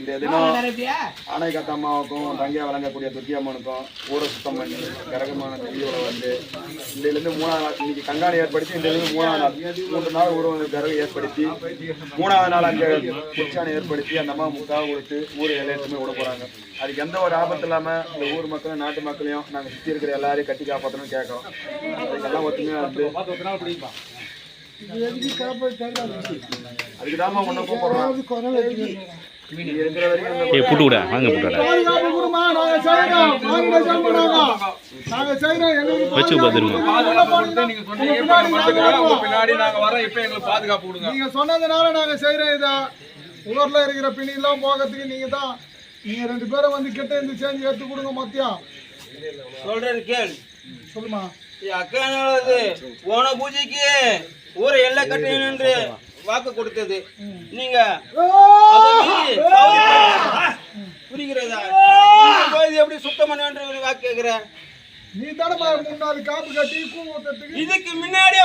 இந்த தினம் ஆனைக்காத்த அம்மாவுக்கும் தங்கையா வழங்கக்கூடிய துர்க்கி அம்மனுக்கும் ஊரை சுத்தம் பண்ணி கரகமான நெய்யோட வந்து இதிலிருந்து மூணாவது நாள் இன்னைக்கு கண்காணி ஏற்படுத்தி இதிலிருந்து மூணாவது நாள் மூன்று நாள் ஊர் கரகம் ஏற்படுத்தி மூணாவது நாள் அங்கே குச்சானை ஏற்படுத்தி அந்த அம்மா முக்காக கொடுத்து ஊர் எல்லாத்துமே விட போறாங்க. அதுக்கு எந்த ஒரு ஆபத்து இல்லாம இந்த ஊர் மக்களும் நாட்டு மக்களையும் நாங்க சுத்தி இருக்கிற எல்லாரையும் கட்டி காப்பாற்றணும்னு கேட்கறோம். அதுக்கெல்லாம் ஒத்துமையா இருந்து அதுக்கு தான் உன்னை கூப்பிடுறோம். ஏ இருக்கிற புட்டு விட வாங்க புட்டு விட. பாதுகாப்பு நாங்க நாங்க எங்களுக்கு வச்சு பத்திரமா நீங்க சொன்னீங்க பின்னாடி நாங்க வரோம் இப்ப எங்களுக்கு பாதுகாப்பு கொடுங்க நீங்க சொன்னதுனால நாங்க செய்யறோம் இத? ஊர்ல இருக்கிற பிணி எல்லாம் போகிறதுக்கு நீங்க தான் நீங்க ரெண்டு பேரும் வந்து கிட்ட இருந்து சேர்ந்து எடுத்து கொடுங்க மத்தியம் சொல்றது கேள் சொல்லுமா அக்கானது போன பூஜைக்கு ஊரை எல்லை கட்டணும் என்று வாக்கு கொடுத்தது. நீங்க. புரிகிறதா? எப்படி சுத்தம் பண்ண வேண்டும் வாக்கு கேட்கிற? நீ தானே முன்னாடி காப்பு கட்டி இதுக்கு முன்னாடியே